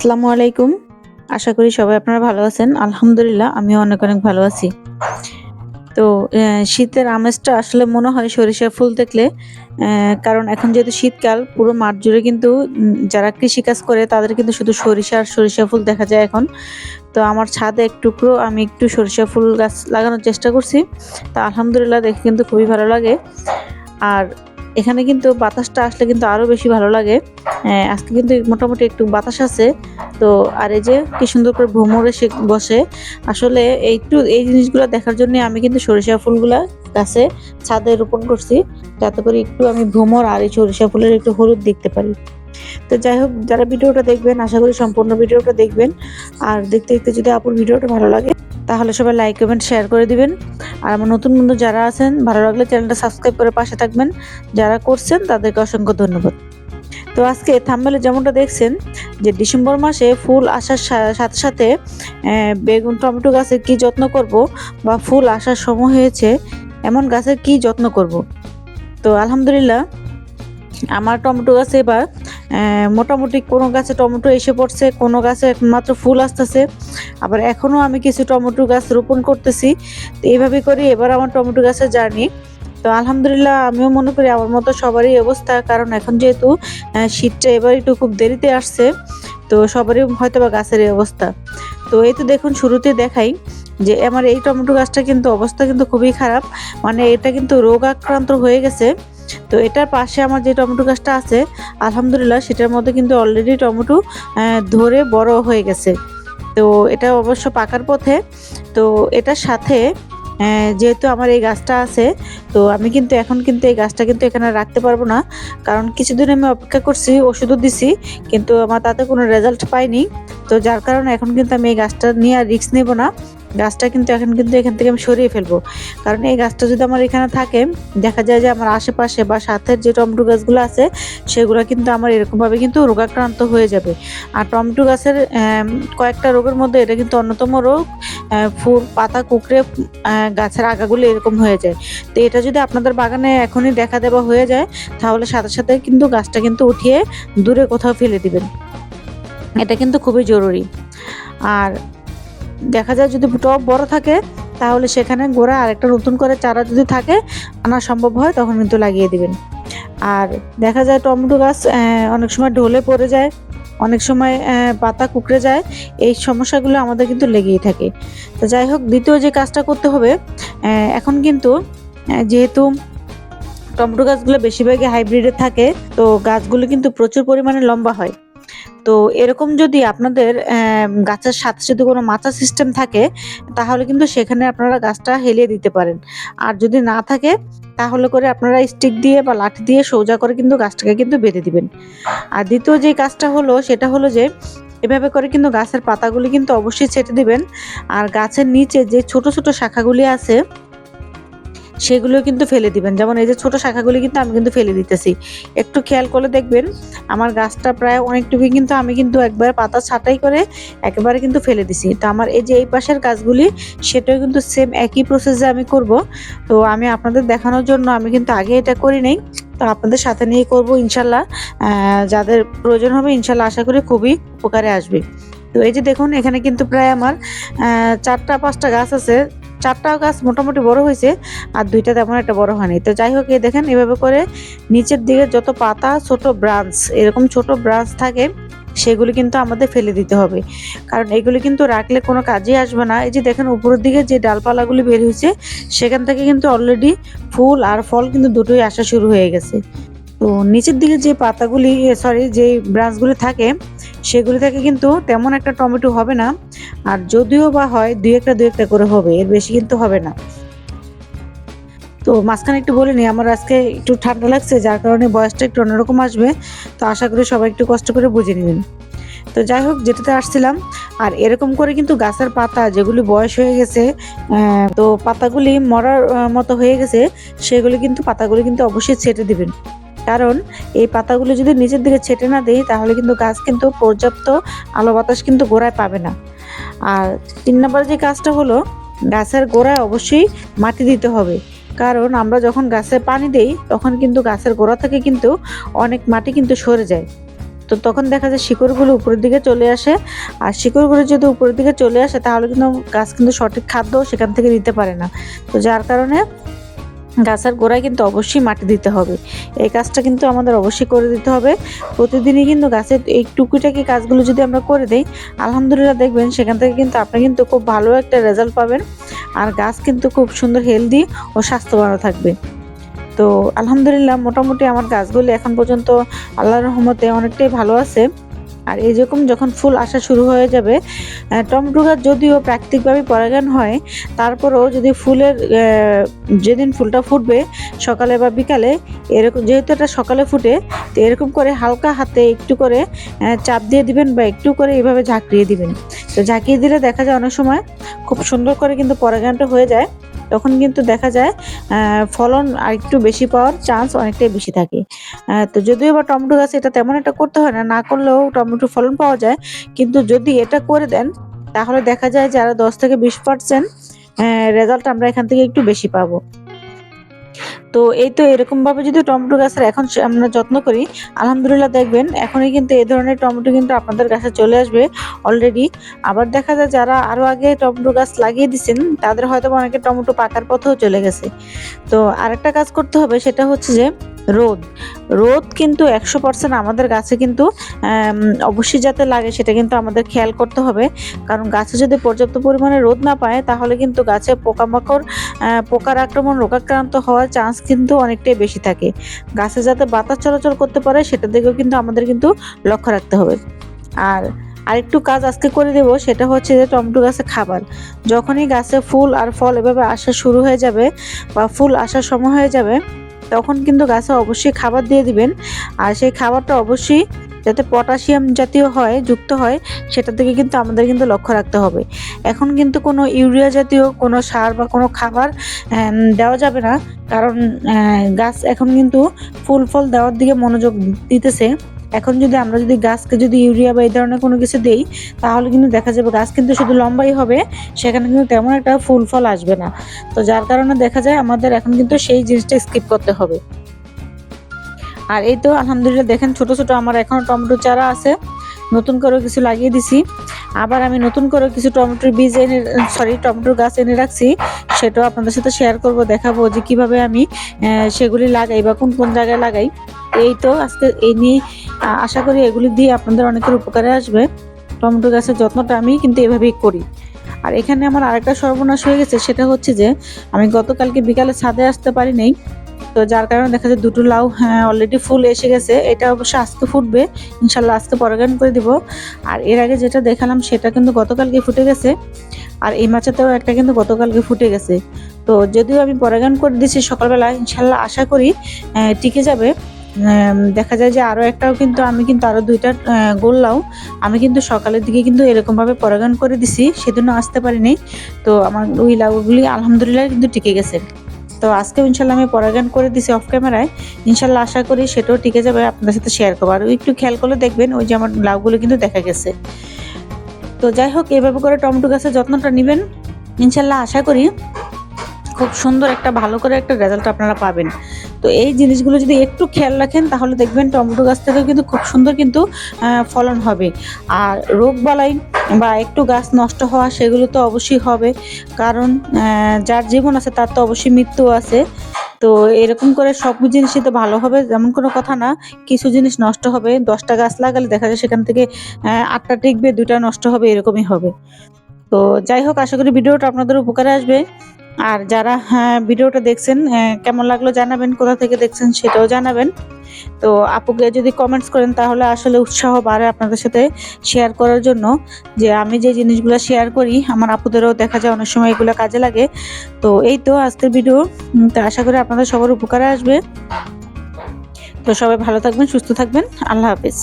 আসসালামু আলাইকুম। আশা করি সবাই আপনারা ভালো আছেন। আলহামদুলিল্লাহ, আমিও অনেক অনেক ভালো আছি। তো শীতের আমেজটা আসলে মনে হয় সরিষা ফুল দেখলে কারণ এখন যেহেতু শীতকাল, পুরো মাঠ জুড়ে কিন্তু যারা কৃষিকাজ করে তাদের কিন্তু শুধু সরিষা আর সরিষা ফুল দেখা যায় এখন। তো আমার ছাদে এক টুকরো আমি একটু সরিষা ফুল গাছ লাগানোর চেষ্টা করছি। তা আলহামদুলিল্লাহ দেখে কিন্তু খুবই ভালো লাগে। আর এখানে কিন্তু বাতাসটা আসলে কিন্তু আরও বেশি ভালো লাগে। আজকে কিন্তু মোটামুটি একটু বাতাস আছে। তো, আর এই যে কি সুন্দর করে ভ্রমর এসে বসে। আসলে এই একটু এই জিনিসগুলো দেখার জন্য আমি কিন্তু সরিষা ফুলগুলা গাছে ছাদে রোপণ করছি। যাতে করে একটু আমি ভ্রমর আর এই সরিষা ফুলের একটু হলুদ দেখতে পারি। তো যাই হোক, যারা ভিডিওটা দেখবেন, আশা করি সম্পূর্ণ ভিডিওটা দেখবেন। আর দেখতে দেখতে যদি আপুর ভিডিওটা ভালো লাগে তাহলে সবাই লাইক কমেন্ট শেয়ার করে দিবেন। আর আমার নতুন বন্ধু যারা আছেন, ভালো লাগলে চ্যানেলটা সাবস্ক্রাইব করে পাশে থাকবেন। যারা করছেন, তাদেরকে অসংখ্য ধন্যবাদ। তো আজকে থাম্বেলে যেমনটা দেখছেন, যে ডিসেম্বর মাসে ফুল আসার সাথে সাথে বেগুন, টমেটো গাছের কি যত্ন করব বা ফুল আসার সময় হয়েছে, এমন গাছের কি যত্ন করব? তো আলহামদুলিল্লাহ, আমার টমেটো গাছে এবার মোটামুটি কোনো গাছে টমেটো এসে পড়ছে, কোনো গাছে মাত্র ফুল আসতেছে। আবার এখনও আমি কিছু টমেটো গাছ রোপণ করতেছি। তো এইভাবে করি এবার আমার টমেটো গাছের জার্নি। তো আলহামদুলিল্লাহ আমিও মনে করি আমার মতো সবারই অবস্থা, কারণ এখন যেহেতু শীতটা এবার একটু খুব দেরিতে আসছে, তো সবারই হয়তো বা গাছের অবস্থা। তো এই তো দেখুন, শুরুতে দেখাই যে আমার এই টমেটো গাছটা কিন্তু অবস্থা কিন্তু খুবই খারাপ। মানে এটা কিন্তু রোগ আক্রান্ত হয়ে গেছে। তো এটার পাশে আমার যে টমেটো গাছটা আছে, আলহামদুলিল্লাহ সেটার মধ্যে কিন্তু অলরেডি টমেটো ধরে বড় হয়ে গেছে। তো এটা অবশ্য পাকার পথে। তো এটার সাথে যেহেতু আমার এই গাছটা আছে, তো আমি কিন্তু এখন কিন্তু এই গাছটা কিন্তু এখানে রাখতে পারব না। কারণ কিছুদিন আমি অপেক্ষা করছি, ওষুধও দিছি, কিন্তু আমার তাতে কোনো রেজাল্ট পাইনি। তো যার কারণে এখন কিন্তু আমি এই গাছটা নিয়ে আর রিস্ক নেব না। গাছটা কিন্তু এখন কিন্তু এখান থেকে আমি সরিয়ে ফেলব। কারণ এই গাছটা যদি আমার এখানে থাকে, দেখা যায় যে আমার আশেপাশে বা সাথের যে টমেটো গাছগুলো আছে, সেগুলো কিন্তু আমার এরকমভাবে কিন্তু রোগাক্রান্ত হয়ে যাবে। আর টমেটো গাছের কয়েকটা রোগের মধ্যে এটা কিন্তু অন্যতম রোগ ফুল, পাতা, কুকড়ে গাছের আগাগুলো এরকম হয়ে যায়। তো এটা যদি আপনাদের বাগানে এখনই দেখা দেওয়া হয়ে যায়, তাহলে সাথে সাথে কিন্তু গাছটা কিন্তু উঠিয়ে দূরে কোথাও ফেলে দিবেন। এটা কিন্তু খুবই জরুরি। আর দেখা যায় যদি টব বড় থাকে, তাহলে সেখানে গোড়া আরেকটা নতুন করে চারা যদি থাকে, আনা সম্ভব হয়, তখন কিন্তু লাগিয়ে দিবেন। আর দেখা যায় টমেটো গাছ অনেক সময় ঢলে পড়ে যায়, অনেক সময় পাতা কুকড়ে যায়, এই সমস্যাগুলো আমাদের কিন্তু লেগেই থাকে। তো যাই হোক, দ্বিতীয় যে কাজটা করতে হবে এখন কিন্তু যেহেতু টমেটো গাছগুলো বেশিরভাগই হাইব্রিডের থাকে, তো গাছগুলো কিন্তু প্রচুর পরিমাণে লম্বা হয়। তো এরকম যদি আপনাদের গাছের সাথে যদি কোনো মাচা সিস্টেম থাকে, তাহলে কিন্তু সেখানে আপনারা গাছটা হেলিয়ে দিতে পারেন। আর যদি না থাকে, তাহলে করে আপনারা স্টিক দিয়ে বা লাঠি দিয়ে সোজা করে কিন্তু গাছটাকে কিন্তু বেঁধে দিবেন। আর দ্বিতীয় যে কাজটা হলো, সেটা হলো যে, এভাবে করে কিন্তু গাছের পাতাগুলি কিন্তু অবশ্যই ছেটে দিবেন। আর গাছের নিচে যে ছোট ছোট শাখাগুলি আছে সেগুলো কিন্তু ফেলে দিবেন। যেমন এই যে ছোট শাখাগুলি কিন্তু আমি কিন্তু ফেলে দিতেছি। একটু খেয়াল করলে দেখবেন, আমার গাছটা প্রায় অনেকটুকু কিন্তু আমি কিন্তু একবার পাতা ছাঁটাই করে একেবারে কিন্তু ফেলে দিছি। তো আমার এই যে এই পাশের গাছগুলি, সেটাও কিন্তু সেম একই প্রসেসে আমি করব। তো আমি আপনাদের দেখানোর জন্য আমি কিন্তু আগে এটা করি নাই। তো আপনাদের সাথে নিয়ে করব ইনশাল্লাহ। যাদের প্রয়োজন হবে ইনশাল্লাহ আশা করি খুবই উপকারে আসবে। তো এই যে দেখুন, এখানে কিন্তু প্রায় আমার চারটা পাঁচটা গাছ আছে। চারটা গাছ মোটামুটি বড় হয়েছে, আর দুইটা তেমন একটা বড় হয়নি। তো যাই হোক এই দেখেন, এভাবে করে নিচের দিকে যত পাতা, ছোট ব্রাঞ্চ, এরকম ছোট ব্রাঞ্চ থাকে, সেগুলি কিন্তু আমাদের ফেলে দিতে হবে। কারণ এগুলি কিন্তু রাখলে কোনো কাজেই আসবে না। এই যে দেখেন, উপরের দিকে যে ডালপালাগুলি বের হয়েছে, সেখান থেকে কিন্তু অলরেডি ফুল আর ফল কিন্তু দুটোই আসা শুরু হয়ে গেছে। তো নিচের দিকে যে পাতাগুলি সরি যে ব্রাঞ্চগুলি থাকে, সেগুলি থেকে কিন্তু তেমন একটা টমেটো হবে না। আর যদিও বা হয়, দুই একটা দুই একটা করে হবে, এর বেশি কিন্তু হবে না। তো মাঝখানে একটু বলে নিই, আমার আজকে একটু ঠান্ডা লাগছে, যার কারণে বয়সটা একটু অন্যরকম আসবে। তো আশা করি সবাই একটু কষ্ট করে বুঝে নেবেন। তো যাই হোক, যেটাতে আসছিলাম, আর এরকম করে কিন্তু গাছের পাতা, যেগুলি বয়স হয়ে গেছে তো পাতাগুলি মরার মতো হয়ে গেছে, সেগুলি কিন্তু পাতাগুলি কিন্তু অবশ্যই ছেটে দিবেন। কারণ এই পাতাগুলো যদি নিচের দিকে ছেটে না দেই, তাহলে কিন্তু গাছ কিন্তু পর্যাপ্ত আলো বাতাস কিন্তু গোড়ায় পাবে না। আর তিন নম্বর যে কাজটা হলো, গাছের গোড়ায় অবশ্যই মাটি দিতে হবে। কারণ আমরা যখন গাছে পানি দেই, তখন কিন্তু গাছের গোড়া থেকে কিন্তু অনেক মাটি কিন্তু সরে যায়। তো তখন দেখা যায় শিকড়গুলো উপরের দিকে চলে আসে। আর শিকড়গুলো যদি উপরের দিকে চলে আসে, তাহলে কিন্তু গাছ কিন্তু সঠিক খাদ্য সেখান থেকে দিতে পারে না। তো যার কারণে গাছের গোড়ায় কিন্তু অবশ্যই মাটি দিতে হবে। এই কাজটা কিন্তু আমাদের অবশ্যই করে দিতে হবে। প্রতিদিনই কিন্তু গাছের এই টুকিটাকি কাজগুলো যদি আমরা করে দিই, আলহামদুলিল্লাহ দেখবেন সেখান থেকে কিন্তু আপনি কিন্তু খুব ভালো একটা রেজাল্ট পাবেন। আর গাছ কিন্তু খুব সুন্দর হেলদি ও স্বাস্থ্যবানও থাকবে। তো আলহামদুলিল্লাহ মোটামুটি আমার গাছগুলি এখন পর্যন্ত আল্লাহর রহমতে অনেকটাই ভালো আছে। আর এই রকম যখন ফুল আসা শুরু হয়ে যাবে টমেটো গাছ যদিও প্রাকৃতিকভাবে পরাগায়ন হয়, তারপরেও যদি ফুলের যেদিন ফুলটা ফুটবে সকালে বা বিকালে, এরকম যেহেতু এটা সকালে ফুটে, তো এরকম করে হালকা হাতে একটু করে চাপ দিয়ে দিবেন বা একটু করে এভাবে ঝাঁকিয়ে দিবেন। তো ঝাঁকিয়ে দিলে দেখা যায় অনেক সময় খুব সুন্দর করে কিন্তু পরাগায়নটা হয়ে যায়। তখন কিন্তু দেখা যায় ফলন আর একটু বেশি পাওয়ার চান্স অনেকটাই বেশি থাকে। তো যদিও বা টমেটো গাছে এটা তেমন একটা করতে হয় না না করলেও টমেটো ফলন পাওয়া যায়। কিন্তু যদি এটা করে দেন, তাহলে দেখা যায় যে দশ থেকে বিশ পার্সেন্ট রেজাল্ট আমরা এখান থেকে একটু বেশি পাবো। তো এই তো এরকমভাবে যদি টমেটো গাছের এখন আমরা যত্ন করি, আলহামদুলিল্লাহ দেখবেন এখনই কিন্তু এই ধরনের টমেটো কিন্তু আপনাদের কাছে চলে আসবে অলরেডি আবার দেখা যায় যারা আরও আগে টমেটো গাছ লাগিয়ে দিচ্ছেন তাদের হয়তো অনেকে টমেটো পাকার পথেও চলে গেছে। তো আরেকটা কাজ করতে হবে, সেটা হচ্ছে যে রোদ। রোদ কিন্তু একশো পার্সেন্ট আমাদের গাছে কিন্তু অবশ্যই যাতে লাগে সেটা কিন্তু আমাদের খেয়াল করতে হবে। কারণ গাছে যদি পর্যাপ্ত পরিমাণে রোদ না পায়, তাহলে কিন্তু গাছে পোকামাকড় পোকার আক্রমণ, রোগাক্রান্ত হওয়ার চান্স কিন্তু অনেকটাই বেশি থাকে। গাছে যাতে বাতাস চলাচল করতে পারে, সেটা দিকেও কিন্তু আমাদের কিন্তু লক্ষ্য রাখতে হবে। আর আরেকটু কাজ আজকে করে দেব, সেটা হচ্ছে যে টমেটো গাছে খাবার। যখনই গাছে ফুল আর ফল এভাবে আসা শুরু হয়ে যাবে বা ফুল আসার সময় হয়ে যাবে, তখন কিন্তু গাছে অবশ্যই খাবার দিয়ে দিবেন। আর সেই খাবারটা অবশ্যই যাতে পটাশিয়াম জাতীয় হয়, যুক্ত হয় সেটার দিকে কিন্তু আমাদের কিন্তু লক্ষ্য রাখতে হবে। এখন কিন্তু কোনো ইউরিয়া জাতীয় কোনো সার বা কোনো খাবার দেওয়া যাবে না। কারণ গাছ এখন কিন্তু ফুল ফল দেওয়ার দিকে মনোযোগ দিতেছে। এখন যদি আমরা যদি গাছকে যদি ইউরিয়া বা এই ধরনের কোনো কিছু দেই, তাহলে কিন্তু দেখা যাবে গাছ কিন্তু শুধু লম্বাই হবে, সেখানে কিন্তু তেমন একটা ফুল ফল আসবে না। তো যার কারণে দেখা যায় আমাদের এখন কিন্তু সেই জিনিসটা স্কিপ করতে হবে। আর এই তো আলহামদুলিল্লাহ দেখেন ছোট ছোট আমার এখনও টমেটো চারা আছে। নতুন করে কিছু লাগিয়ে দিছি। আবার আমি নতুন করে কিছু টমেটোর বীজ এনে সরি টমেটোর গাছ এনে রাখছি। সেটাও আপনাদের সাথে শেয়ার করব, দেখাবো যে কীভাবে আমি সেগুলি লাগাই বা কোন কোন জায়গায় লাগাই। এই তো আজকে এই নিয়ে আশা করি এগুলি দিয়ে আপনাদের অনেকের উপকারে আসবে। টমেটো গাছের যত্নটা আমি কিন্তু এভাবেই করি। আর এখানে আমার আরেকটা সর্বনাশ হয়ে গেছে, সেটা হচ্ছে যে আমি গতকালকে বিকালে ছাদে আসতে পারি নাই। তো যার কারণে দেখা যায় দুটো লাউ হ্যাঁ অলরেডি ফুল এসে গেছে। এটা অবশ্য আজকে ফুটবে। ইনশাল্লাহ আজকে পরাগায়ন করে দিব। আর এর আগে যেটা দেখালাম সেটা কিন্তু গতকালকে ফুটে গেছে। আর এই মাছেতেও একটা কিন্তু গতকালকে ফুটে গেছে। তো যদিও আমি পরাগায়ন করে দিচ্ছি সকালবেলা ইনশাল্লাহ আশা করি টিকে যাবে। দেখা যায় যে আরও একটাও কিন্তু আমি কিন্তু আরও দুইটা আহ, গোল লাউ। আমি কিন্তু সকালের দিকে কিন্তু এরকমভাবে পরাগায়ন করে দিছি সেদিনও আসতে পারিনি। তো আমার ওই লাউগুলি আলহামদুলিল্লাহ কিন্তু টিকে গেছে। তো আজকে ইনশাল্লাহ আমি পরাগান করে দিছি অফ ক্যামেরায় ইনশাল্লাহ আশা করি সেটাও টিকে যাবে আপনার সাথে শেয়ার করব। আর একটু খেয়াল করলে দেখবেন, ওই যে আমার লাউগুলো কিন্তু দেখা গেছে। তো যাই হোক, এভাবে করে টমেটো গাছের যত্নটা নেবেন। ইনশাল্লাহ আশা করি খুব সুন্দর একটা, ভালো করে একটা রেজাল্ট আপনারা পাবেন। তো এই জিনিসগুলো যদি একটু খেয়াল রাখেন, তাহলে দেখবেন টমেটো গাছ থেকেও কিন্তু খুব সুন্দর কিন্তু ফলন হবে। আর রোগ বালাই বা একটু গাছ নষ্ট হওয়া, সেগুলো তো অবশ্যই হবে। কারণ যার জীবন আছে তার তো অবশ্যই মৃত্যু আছে। তো এরকম করে সব জিনিসই তো ভালো হবে, যেমন কোনো কথা না, কিছু জিনিস নষ্ট হবে, দশটা গাছ লাগালে দেখা যায় সেখান থেকে আটটা টিকবে দুটা নষ্ট হবে, এরকমই হবে। তো যাই হোক, আশা করি ভিডিওটা আপনাদের উপকারে আসবে। আর যারা হ্যাঁ ভিডিওটা দেখছেন কেমন লাগল জানাবেন, কোথা থেকে দেখছেন সেটাও জানাবেন। তো আপুকে যদি কমেন্টস করেন, তাহলে আসলে উৎসাহ বাড়ে আপনাদের সাথে শেয়ার করার জন্য, যে আমি যে জিনিসগুলো শেয়ার করি, আমার আপুদেরও দেখা যায় অনেক সময় এগুলো কাজে লাগে। তো এই তো আজকের ভিডিও তো আশা করি আপনাদের সবার উপকারে আসবে। তো সবাই ভালো থাকবেন, সুস্থ থাকবেন, আল্লাহ হাফিজ।